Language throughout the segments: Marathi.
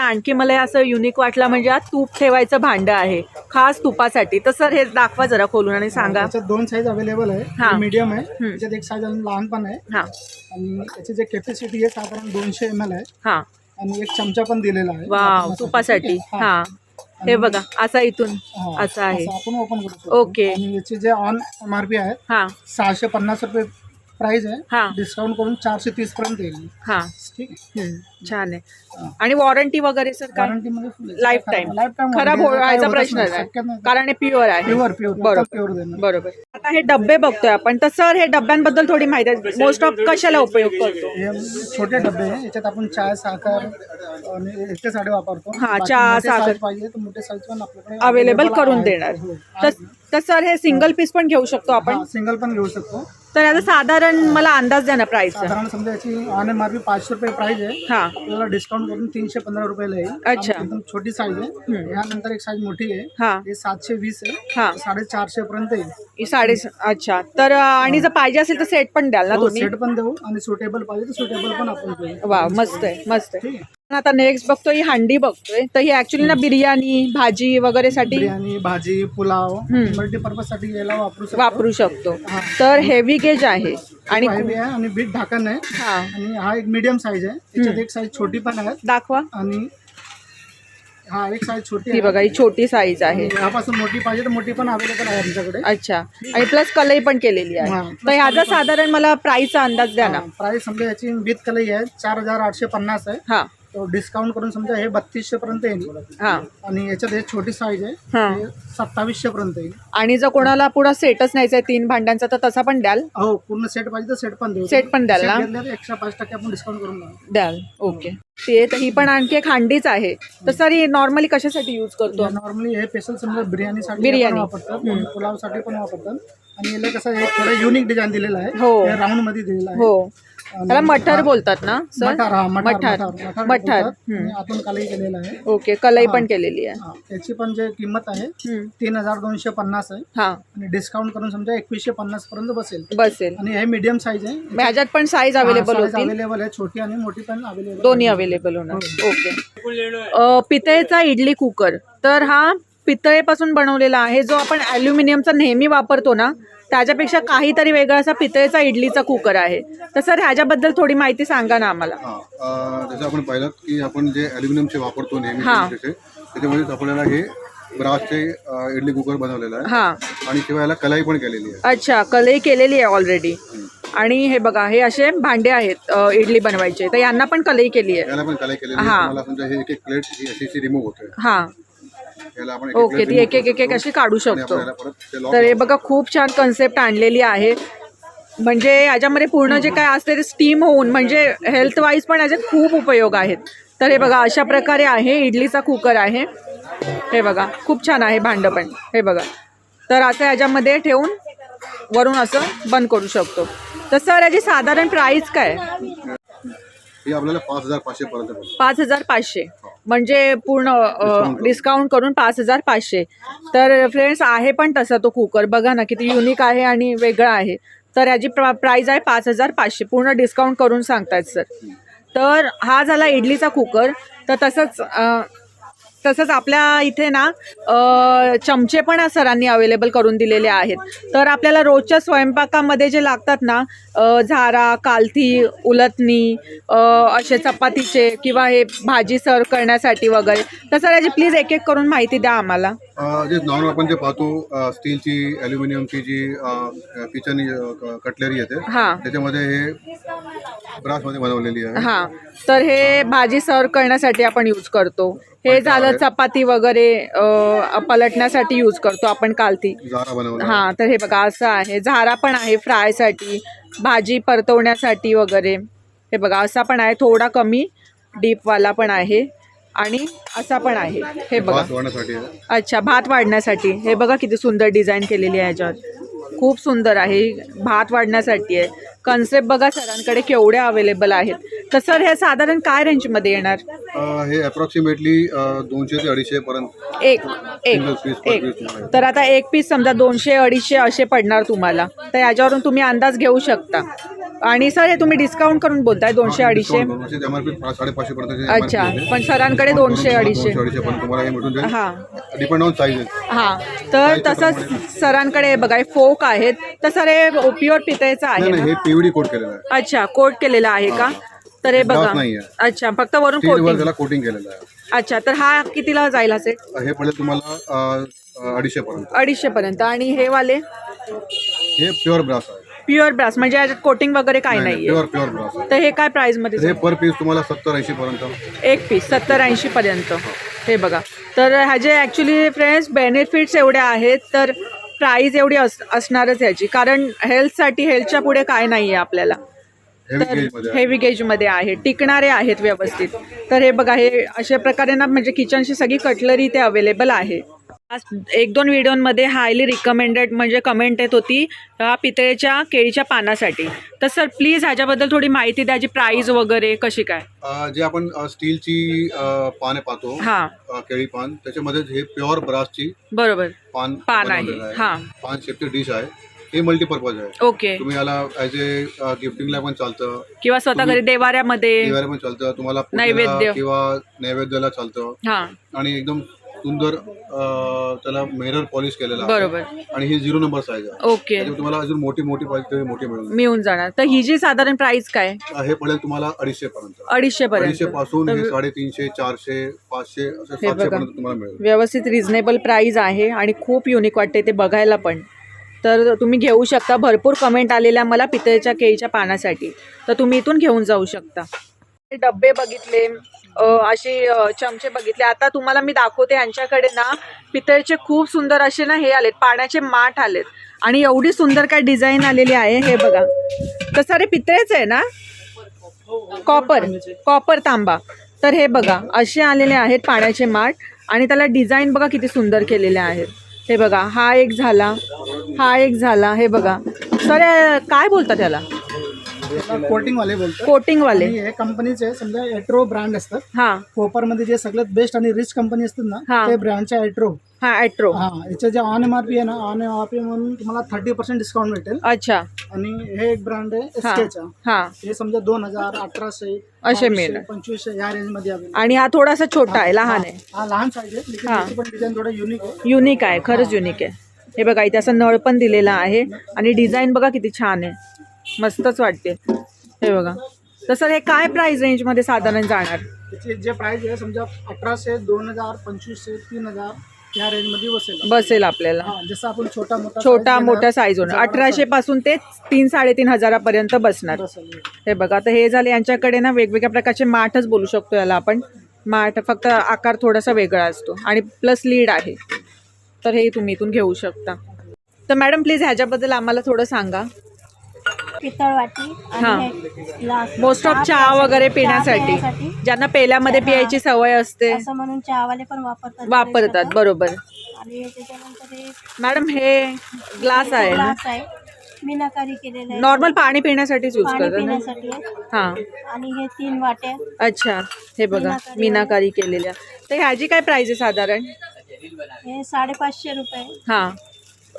आणखी मला असं युनिक वाटलं म्हणजे हा तूप ठेवायचं भांडं आहे. खास तुपासाठी. तर सर हे दाखवा जरा खोलून आणि सांगा. त्याच्यात दोन साईज अवेलेबल आहे. हा. मीडियम आहे हम्म. त्याच्यात एक साईज लहान पण आहे. हां. आणि याची जे कॅपॅसिटी आहे साधारण दोनशे एम एल आहे. हां. आणि एक चमचा पण दिलेला आहे. वाव वापरण्यासाठी. तुपासाठी. ठीक आहे? हां. हे. बघा असा इथून हा. असं आहे. आपण ओपन करू शकतो. ओके. आणि याचे जे ऑन एम आर पी आहे हां. सहाशे पन्नास रुपये प्राइस आहे हां। डिस्काउंट करून चारशे तीस पर्यंत येईल। हां। ठीक आहे हम्म, छान आहे. आणि वॉरंटी वगैरे सर काय? वॉरंटी मध्ये full आहे. लाईफ टाईम खराब warranty आहे. व्हायचा काय होतच प्रश्न नाही. नाही. शक्य नाही. कारण हे प्युअर आहे. प्युअर प्युअर बरोबर. प्युअर देणार बरोबर. आता हे डब्बे बघतोय आपण. तर सर हे डब्यांबद्दल थोडी माहिती आहे. मोस्ट ऑफ कशाला उपयोग करतो? हे छोटे डबे आहे. याच्यात आपण चहा साखर आणि याच्यासाठी वापरतो. हा, बाकी चहा, मोठे साखर. पाहिजे तर मोठे साईज पण आपल्याकडे अवेलेबल available करून आहे. देणार. हो. तर तर सर हे सिंगल पीस पण घेऊ शकतो आपण. हा, सिंगल पण घेऊ शकतो. तर याचा साधारण मला अंदाज द्या ना प्राइसचा साधारण समजा याची ऑन एम आर पी पाचशे रुपये प्राइस आहे. हा. आपल्याला डिस्काउंट करून तीनशे पंधरा रुपयाला येईल अच्छा. एकदम छोटी साईज आहे. यानंतर एक साईज मोठी आहे. हा. हे सातशे वीस आहे. हा. साडेचारशे पर्यंत येईल. ही साडे अच्छा. तर आणि जर पाहिजे असेल तर सेट पण द्याल ना तुम्ही? सेट पण देऊ. आणि सुटेबल पाहिजे तर सुटेबल पण आपण देऊ. वा मस्त आहे मस्त आहे. आता नेक्स्ट बघतोय ही हांडी बघतोय. तर ही ऍक्च्युली ना बिर्याणी भाजी वगैरे साठी बिर्याणी भाजी पुलाव मल्टीपर्पजसाठी याला वापरू शकतो. वापरू शकतो. तर हेवी गेज आहे. आणि आहे आणि बीट ढाकण आहे. हा. आणि हा एक मीडियम साईज आहे. त्याच्यात एक साईज छोटी पण आहे दाखवा. आणि हा एक साईज छोटी ही आहे. बघा ही छोटी साईज आहे. आणि ह्यापासून मोठी पाहिजे तर मोठी पण अवेलेबल आहे आमच्याकडे. अच्छा. आणि प्लस कलई पण केलेली आहे. तर ह्याचा साधारण मला प्राइसचा अंदाज द्या ना. प्राइस समजा याची विथ कलई आहे चार हजार आठशे पन्नास आहे. हा. डिस्काउंट करून समजा हे बत्तीसशे पर्यंत येईल. हा. आणि याच्यात हे छोटी साईज आहे हा. सत्तावीसशे पर्यंत येईल. आणि जर कोणाला पुढं सेटच न्यायचा आहे तीन भांड्यांचा तर तसा पण द्याल? हो पूर्ण सेट पाहिजे तर सेट पण देऊ. सेट पण द्याल ना एक्स्ट्रा पाच टक्के आपण डिस्काउंट करून देऊ. द्याल. ओके. ते तर ही पण आणखी एक हांडीच आहे. तर सर ही नॉर्मली कशासाठी यूज करतो? नॉर्मली हे स्पेशल समजा बिर्याणीसाठी बिर्याणी. पण वापरतात पुलावसाठी पण वापरतात आणि याला कसं हे थोडं युनिक डिझाईन दिलेलं आहे. हो. राऊंडमध्ये दिलेलं आहे. हो. त्याला मठार बोलतात ना सर? मठार हा मठार मठार. मठार मठार. बोलतात. आणि आतून कालही केलेलं आहे. ओके कलई पण केलेली आहे. हा, याची पण जे किंमत आहे हम्म. तीन हजार दोनशे पन्नास आहे. हा. आणि डिस्काउंट करून समजा एकवीसशे पन्नास पर्यंत बसेल. बसेल. आणि हे मीडियम साईज आहे. मग ह्याच्यात पण साईज अवेलेबल होतील? अवेलेबल आहे. छोटी आणि मोठी पण अवेलेबल दोन्ही अवेलेबल होणार. ओके. अ, पितळेचा इडली कुकर तर हा पितळेपासून बनवलेला आहे. जो आपण ॲल्युमिनियमचा नेहमी वापरतो ना त्याच्यापेक्षा काहीतरी वेगळा असा पितळेचा इडलीचा कुकर आहे. तर सर ह्याच्याबद्दल थोडी माहिती सांगा ना आम्हाला. हा अं, जसं आपण पाहिलं की आपण जे ॲल्युमिनियमचे वापरतो नेहमी हा. त्याचे त्याच्यामध्ये आपल्याला हे ब्रासचे अं, इडली कुकर बनवलेलं आहे. हां. आणि शिवाय याला कलाई पण केलेली आहे. अच्छा कलई केलेली आहे ऑलरेडी आणि हे बघा हे असे भांडे आहेत अ, इडली बनवायचे. तर यांना पण कलई केली आहे. याला पण कलाई केलेली आहे. हा. तुम्हाला समजा हे एक एक प्लेट ही अशी रिमूव्ह होते. हां. ओके ती एक एक एक एक अशी काढू शकतो. तर हे बघा खूप छान कन्सेप्ट आणलेली आहे. म्हणजे याच्यामध्ये पूर्ण जे काय असते ते स्टीम होऊन म्हणजे हेल्थ वाईज पण याच्यात खूप उपयोग आहेत. तर हे बघा अशा प्रकारे आहे इडलीचा कुकर आहे. हे बघा खूप छान आहे भांडं पण. हे बघा. तर असं याच्यामध्ये ठेवून वरून असं बंद करू शकतो. तर सर याची साधारण प्राईस काय? ही आपल्याला पाच हजार पाचशे पर्यंत पडते पाच हजार पाचशे. म्हणजे पूर्ण डिस्काउंट करून. पाच हजार पाचशे. तर फ्रेंड्स आहे पण तसा तो कुकर बघा ना किती युनिक आहे आणि वेगळा आहे. तर याची प्रा प्राईज आहे पाच हजार पाचशे. पूर्ण डिस्काउंट करून सांगतायत सर तर हा झाला इडलीचा कुकर तर तसंच तसंच आपल्या इथे ना चमचे पण सरांनी अवेलेबल करून दिलेले आहेत. तर आपल्याला रोजच्या स्वयंपाकामध्ये जे लागतात ना झारा कालथी उलथणी अ, असे चपातीचे किंवा हे भाजी सर्व करण्यासाठी वगैरे. तर सर याची प्लीज एक एक करून माहिती द्या आम्हाला. जे नॉर्मल आपण जे पाहतो स्टीलची ॲल्युमिनियमची जी किचन कटलरी येते हां. त्याच्यामध्ये हे ब्रासमध्ये बनवलेली आहे. हां तर हे भाजी सर्व करण्यासाठी आपण यूज करतो. हे झालं चपाती वगैरे अ, पलटण्यासाठी यूज करतो आपण जारा बनवला हां तर हे बघा असं आहे. झारा पण आहे फ्रायसाठी भाजी परतवण्यासाठी वगैरे. हे बघा असा पण आहे. थोडा कमी डीपवाला पण आहे. आणि असा पण आहे. हे बघा. भात वाढण्यासाठी आहे. अच्छा भात वाढण्यासाठी. हे बघा किती सुंदर डिझाईन केलेली आहे ह्याच्यावर खूप सुंदर आहे. भात वाढण्यासाठी आहे. कन्सेप्ट बघा सरांकडे केवढ्या अवेलेबल आहेत. तर सर हे साधारण काय रेंजमध्ये येणार? अं, हे अप्रॉक्सिमेटली दोनशे ते अडीचशे पर्यंत. एक एक एक. तर आता एक पीस समजा दोनशे अडीचशे असे पडणार तुम्हाला. तर याच्यावरून तुम्ही अंदाज घेऊ शकता. आणि सर हे तुम्ही डिस्काउंट करून बोलताय दोनशे अडीचशे. साडेपाचशे पर्यंत अच्छा पण सरांकडे दोनशे अडीचशे. हे मिळून जाईल. डिपेंड ऑन साईज तर तसंच सरांकडे बघा फोक आहेत. तर सर हे प्युअर पितळेचं आहे ना? हे पीव्हीडी कोट केलेलं आहे. अच्छा कोट केलेलं आहे का? तर हे बघा. नाहीये. अच्छा फक्त वरून कोटिंग त्याला कोटिंग केलेलं आहे. अच्छा तर हा कितीला जाईल असे हे पडेल तुम्हाला अं, अडीचशे पर्यंत. अडीचशे पर्यंत. आणि हे वाले? हे प्युअर ब्रास आहे. प्युअर ब्रास म्हणजे याच्यात कोटिंग वगैरे काही नाहीये. प्युअर प्युअर ब्रास आहे. तर हे काय प्राइसमध्ये हे पर पीस तुम्हाला सत्तर ऐंशी पर्यंत. एक पीस सत्तर ऐंशी पर्यंत. हे बघा. तर ह्याचे ॲक्च्युली फ्रेंड्स बेनिफिट्स एवढे आहेत तर प्राईज एवढी अस असणारच ह्याची कारण हेल्थसाठी हेल्थच्या पुढे काय नाही आहे आपल्याला. हेवी तर आहे. हेवी गेजमध्ये आहे. टिकणारे आहेत व्यवस्थित. तर हे बघा हे अशा प्रकारे ना म्हणजे किचनची सगळी कटलरी इथे अवेलेबल आहे. आज एक दोन व्हिडिओमध्ये हायली रिकमेंडेड म्हणजे कमेंट येत होती पितळेच्या केळीच्या पानासाठी. तर सर प्लीज ह्याच्याबद्दल थोडी माहिती द्याची प्राईज वगैरे कशी काय? अं, जे आपण अं, स्टीलची अं, पाने पाहतो हां. अं, केळी पान त्याच्यामध्ये हे प्युअर ब्रासची बरोबर. पान पान आहे, बनवलेलं हां. पान शेपची डिश आहे. हे मल्टीपर्पज आहे. ओके तुम्ही याला ॲज ए गिफ्टिंगला पण चालतं. किंवा स्वतः घरी देवाऱ्यामध्ये दिवाळी पण चालतं. तुम्हाला पूजेला नैवेद्य. किंवा नैवेद्याला चालतं. हां. आणि एकदम सुंदर त्याला मिरर पॉलिश केलेला आहे. बरोबर. आणि ही झिरो नंबर साईज आहे. ओके. त्याच्यामुळे तुम्हाला अजून मोठी मोठी पाहिजे मोठी मिळून मिळून जाणार. तर ही जी साधारण प्राइस काय. हे पडेल तुम्हाला अडीचशे पर्यंत. अडीचशे पर्यंत. अडीचशे पासून हे साडेतीनशे चारशे पाचशे असे सातशे बघा. पर्यंत तुम्हाला मिळेल. व्यवस्थित रिझनेबल प्राईज आहे आणि खूप युनिक वाटते ते बघायला पण. तर तुम्ही घेऊ शकता. भरपूर कमेंट आलेल्या मला पितळेच्या केळीच्या पानासाठी. तर तुम्ही इथून घेऊन जाऊ शकता. डब्बे बघितले असे चमचे बघितले. आता तुम्हाला मी दाखवते यांच्याकडे ना पितळेचे खूप सुंदर असे ना हे आलेत पाण्याचे माठ आलेत. आणि एवढी सुंदर काय डिझाईन आलेली आहे हे बघा. तसं अरे पितळेच आहे ना? कॉपर कॉपर तांबा. तर हे बघा असे आलेले आहेत पाण्याचे माठ. आणि त्याला डिझाईन बघा किती सुंदर केलेले आहेत. हे बघा हा एक झाला हा एक झाला हे बघा. सर काय बोलतात त्याला कोटिंग वाले बोलतात. कोटिंगवाले. आणि हे कंपनीचे समजा एट्रो ब्रँड असतात. हां. कोपरमध्ये जे सगळ्यात बेस्ट आणि रिच कंपनी असतात ना हा. ते ब्रँडचे एट्रो हां ॲट्रो हा याचे जे ऑन एम आर पी आहे ना ऑन एम आर पी म्हणून तुम्हाला थर्टी पर्सेंट डिस्काउंट भेटेल. अच्छा. आणि हे एक ब्रँड आहे हां एसकेचा हां. हे समजा दोन हजार अठराशे असे मिळणार. पंचवीसशे या रेंजमध्ये available. आणि हा थोडासा छोटा आहे लहान आहे. हा लहान साईज आहे लेकिन हा. त्याची पण डिझाईन थोडं युनिक आहे. युनिक आहे खरंच युनिक आहे. हे बघा इथे असं नळ पण दिलेला आहे. आणि डिझाईन बघा किती छान आहे. मस्तच वाटते. हे बघा. तसं हे काय प्राइस रेंजमध्ये साधारण जाणार? त्याची जे प्राइस आहे समजा अठराशे दोन हजार पंचवीसशे तीन हजार या रेंजमध्ये बसेल बसेल आपल्याला. हा जसं आपण छोटा मोठा छोटा size मोठा घेणार, साईज होणार अठराशे पासून ते तीन साडेतीन हजारापर्यंत बसणार. बसेल. हे. बघा आता हे झाले यांच्याकडे ना वेगवेगळ्या प्रकारचे माठच बोलू शकतो याला आपण. माठ फक्त आकार थोडासा वेगळा असतो आणि प्लस लीड आहे. तर हे तुम्ही इथून घेऊ शकता. तर मॅडम प्लीज ह्याच्याबद्दल आम्हाला थोडं सांगा. पितळ वाटी. आणि ग्लास मोस्ट ऑफ चहा वगैरे पिण्यासाठी. ज्यांना पेल्यामध्ये पियायची सवय असते. असं म्हणून चहावाले पण वापरतात वापरतात बरोबर. आणि त्याच्यानंतर हे मॅडम हे ग्लास आहे ना? ग्लास आहे. मीनाकारी केलेलं आहे. नॉर्मल पाणी पिण्यासाठीच यूज पाणी करतात ना? पिण्यासाठी आहे. हां. आणि हे तीन वाट्या. अच्छा हे बघा मीनाकारी मीनाकारी केलेल्या. तर ह्याची काय प्राइस आहे साधारण? हे साडेपाचशे रुपये. हां.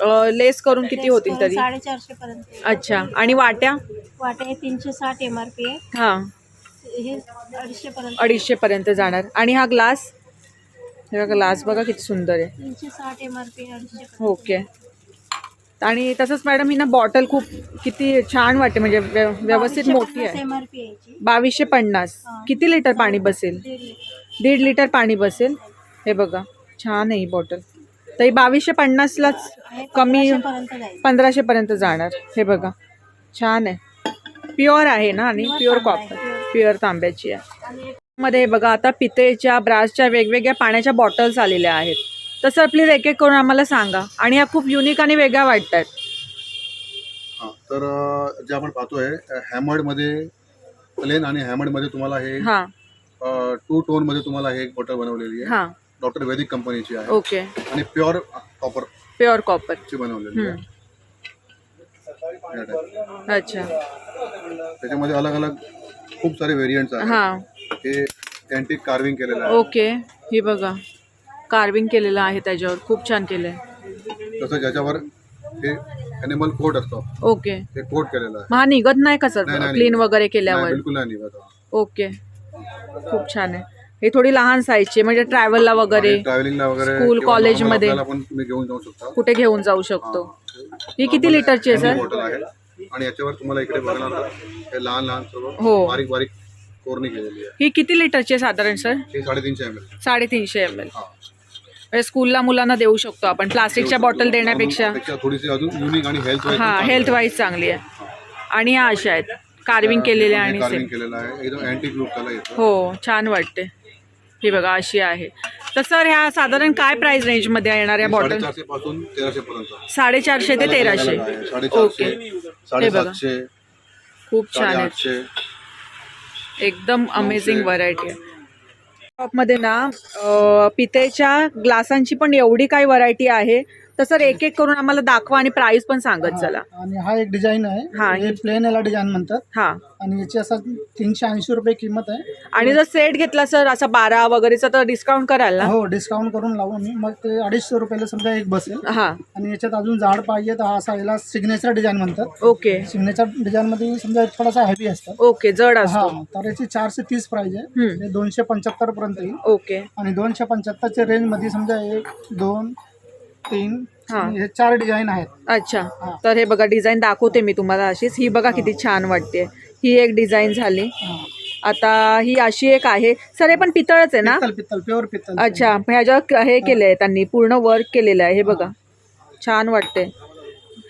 अ, लेस करून किती होतील तरी? साडेचारशे पर्यंत. अच्छा. आणि वाट्या? वाटे हे तीनशे साठ एम आर पी आहे. हां. हे अडीचशे पर्यंत अडीचशे पर्यंत जाणार. आणि हा ग्लास? हे ग्लास बघा किती सुंदर आहे. तीनशे साठ एम आर पी अडीचशे पर्यंत. ओके. आणि तसंच मॅडम ही ना बॉटल खूप किती छान वाटते म्हणजे व्य- व्यवस्थित मोठी आहे. एम आर पी यायची बावीसशे पन्नास. हां. किती लिटर पाणी बसेल? दीड लिटर. दीड लिटर पाणी बसेल? हे बघा. छान आहे ही बॉटल. तर ही बावीसशे पन्नासलाच कमी पंधराशेपर्यंत जाईल पंधराशेपर्यंत जाणार. हे बघा. छान आहे. प्युअर आहे ना आणि प्युअर कॉपर. प्युअर तांब्याची आहे. मध्ये हे बघा आता पितेच्या ब्रासच्या वेगवेगळ्या पाण्याच्या बॉटल्स आलेल्या आहेत. तर सर प्लीज एक एक करून आम्हाला सांगा. आणि ह्या खूप युनिक आणि वेगळ्या वाटतात हा तर जे आपण पाहतोय हॅमर्डमध्ये प्लेन आणि हॅमर्डमध्ये तुम्हाला हे हां. टू टोनमध्ये तुम्हाला हे एक बॉटल बनवलेली आहे. हां. डॉक्टर वैदिक कंपनीची आहे. ओके. आणि प्युअर कॉपर. Pure copper. ची बनवलेली आहे या type. अच्छा. त्याच्यामध्ये अलग अलग खूप सारे आहेत. हाँ. हे अँटिक कार्विंग केलेलं आहे. ओके. ही बघा. कार्विंग केलेलं आहे त्याच्यावर. खूप छान केलं आहे तसं ज्याच्यावर हे ॲनिमल कोट असतो. ओके. ते कोट केलेलं आहे. मग हा निघत नाही का सर नाही, नाही, क्लीन निघत. वगैरे नाही, केल्यावर? बिलकुल नाही निघत. ओके. खूप छान आहे. हे थोडी लहान साईजची म्हणजे ट्रॅव्हलला वगैरे ट्रॅव्हलिंगला वगैरे स्कूल, किंवा कॉलेजमध्ये. normal आपल्याला पण तुम्ही घेऊन जाऊ शकता. कुठे घेऊन जाऊ शकतो. ही किती लिटरची आहे सर बॉटल आहे. आणि याच्यावर तुम्हाला इकडे बघणार हे लहान लहान सर्व हो. बारीक बारीक कोरणी केलेली आहे. ही किती लिटरची आहे साधारण सर हे साडेतीनशे एम एल साडेतीनशे एम एल स्कूलला मुलांना देऊ शकतो आपण प्लास्टिकच्या बॉटल देण्यापेक्षा. थोडीशी अजून युनिक आणि हेल्थ हा हेल्थ वाईज चांगली आहे. आणि ह्या अशा आहेत कार्विंग केलेल्या आणि कार्विंग सेम केलेलं आहे. एकदम अँटी ग्लूट त्याला येतो. हो छान वाटते. ही बघा अशी आहे. तर सर ह्या साधारण काय प्राइस रेंजमध्ये येणार या बॉटल साडेचारशे पासून तेराशे पर्यंत. साडेचारशे ते तेराशे. साडेचारशे साडेसातशे खूप छान आहे. साडेआठशे. एकदम अमेझिंग व्हरायटी आहे. शॉपमध्ये ना अं, पितेच्या ग्लासांची पण एवढी काही व्हरायटी आहे. तर सर एक एक करून आम्हाला दाखवा आणि प्राइस पण सांगत चला. आणि हा एक डिझाईन आहे. हा. हे प्लेन याला डिझाईन म्हणतात. हा. आणि याची असं तीनशे ऐंशी रुपये किंमत आहे. आणि जर सेट घेतला सर असा बारा वगैरेचा तर डिस्काउंट कराल ना? हो डिस्काउंट करून लावू मी मग ते अडीचशे रुपयाला समजा एक बसेल. हा. आणि याच्यात अजून जाड पाहिजे तर हा असा याला सिग्नेचर डिझाईन म्हणतात. ओके. सिग्नेचर डिझाईन मध्ये समजा थोडासा हेवी असतात. ओके जड हा असतो. तर याची चारशे तीस प्राइस आहे. हम्म. हे दोनशे पंच्याहत्तर पर्यंत येईल. ओके. आणि दोनशे पंच्याहत्तरच्या रेंजमध्ये समजा एक दोन तीन हा. हे चार डिझाईन आहेत. अच्छा. हा. तर हे बघा डिझाईन दाखवते मी तुम्हाला अशीच. ही बघा किती छान वाटते. ही एक डिझाईन झाली. हा. आता ही अशी एक आहे. सर हे पण पितळच आहे ना? पित्तल पित्तल प्युअर पित्तल अच्छा. ह्याच्यावर हे केलं आहे त्यांनी पूर्ण वर्क केलेलं आहे. हे बघा. छान वाटते.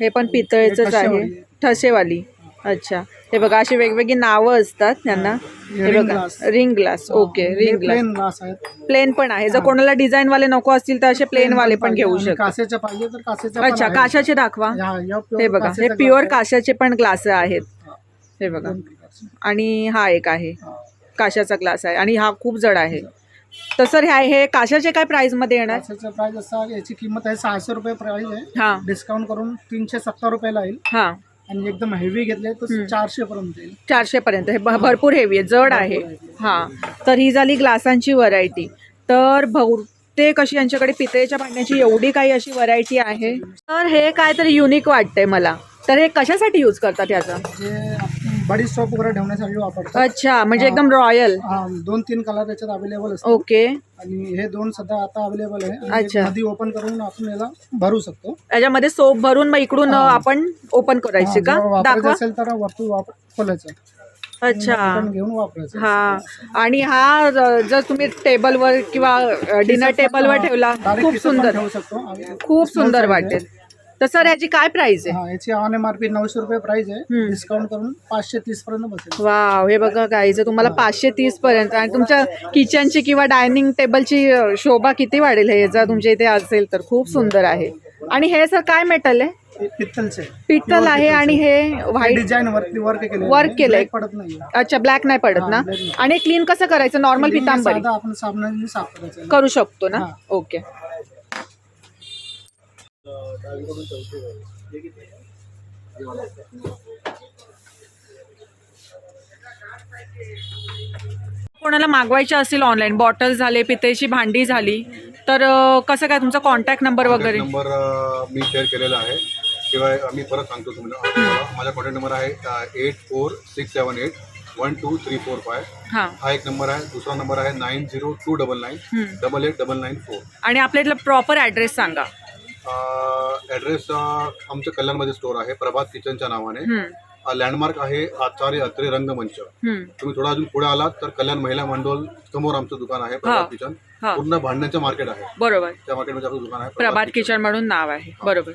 हे पण पितळेचंच आहे. ठसेवाली. अच्छा. हे बघा अशी वेगवेगळी नावं असतात त्यांना. हे. रिंग बघा glass. Ring glass okay ring glass plain glass आहेत. प्लेन पण आहे. जर कोणाला डिझाईन वाले नको असतील तर असे प्लेन वाले पण घेऊ आणि शकतात काचेच्या पाहिजे तर काचेच्या अच्छा. काशाचे दाखवा. हा, बघा हे प्युअर. काशाचे पण ग्लास आहेत. हे. बघा. आणि हा एक आहे. काशाचा ग्लास आहे. आणि हा खूप जड आहे. तर सर ह्या हे काशाचे काय प्राइसमध्ये येणार? काचेचा प्राइस असा याची किंमत आहे सहाशे रुपये प्राइस आहे. हा. डिस्काउंट करून तीनशे सत्तर रुपयाला येईल. हा. आणि एकदम हेवी घेतले तर चारशे पर्यंत येईल. चारशे पर्यंत. हे भ- भरपूर हेवी आहे जड आहे. हा. तर ही झाली ग्लासांची व्हरायटी तर बहुतेक अशी यांच्याकडे पितळेच्या भांड्याची एवढी काही अशी व्हरायटी आहे. तर हे काहीतरी युनिक वाटतंय मला. तर हे कशासाठी यूज करतात याचा? जे बडी स्टॉप वगैरे ठेवण्यासाठी वापरतात. अच्छा म्हणजे एकदम रॉयल. हा दोन तीन कलर याच्यात अवेलेबल असतात ओके. आणि हे दोन सध्या आता अवेलेबल आहे. आणि अच्छा. मध्ये ओपन करून आपण याला भरू शकतो. याच्यामध्ये सोप भरून मग इकडून आपण ओपन करायची का? जेव्हा वापरायचं दाखवा. असेल तर वरतून वापर खोलायचं अच्छा. आपण घेऊन वापरायचं. हा. आणि हा ज- जर तुम्ही टेबलवर किंवा डिनर टेबलवर ठेवला खूप पण सुंदर. ठेवू शकतो. आणि खूप small सुंदर size आहे. वाटेल तर सर याची काय प्राइस आहे? हा याची ऑन एम आर पी नऊशे रुपये प्राइस आहे. हम्म. डिस्काउंट करून पाचशे तीस पर्यंत बसेल. वाव हे बघा गाईचं तुम्हाला पाचशे तीस पर्यंत आणि तुमच्या किचनची किंवा डायनिंग टेबलची अ, शोभा किती वाढेल हे जर तुमच्या इथे असेल तर खूप सुंदर आहे. आणि हे सर काय मेटल आहे? हे पित्तलचे पित्तल आहे आणि हे व्हाईट डिझाईन वरती वर्क केले Work केलंय. पडत नाही अच्छा ब्लॅक नाही पडत ना. आणि क्लीन कसं करायचं? नॉर्मल पितांबरी साधा आपण साबणाने साफ करायचं. करू शकतो ना? हा. ओके कोणाला मागवायचे असतील ऑनलाईन बॉटल झाले पितेची भांडी झाली. तर कसं काय तुमचा कॉन्टॅक्ट नंबर वगैरे? नंबर मी शेअर केलेला आहे. शिवाय मी परत सांगतो तुम्हाला. माझा कॉन्टॅक्ट नंबर आहे eight four six seven eight one two three four five हां. हा एक नंबर आहे. दुसरा नंबर आहे nine zero two double nine. Double eight double nine four आणि आपल्या इथलं प्रॉपर ॲड्रेस सांगा. ॲड्रेस आमचं कल्याणमध्ये स्टोर आहे. प्रभात किचनच्या नावाने. लँडमार्क आहे आचार्य अत्रे रंगमंच. तुम्ही थोडा अजून पुढे आलात तर कल्याण महिला मंडळ समोर आमचं दुकान आहे हा. प्रभात किचन हा. पूर्ण भांड्याचं मार्केट आहे. बरोबर. त्या मार्केटमध्ये आपलं दुकान आहे प्रभात किचन म्हणून नाव आहे. बरोबर.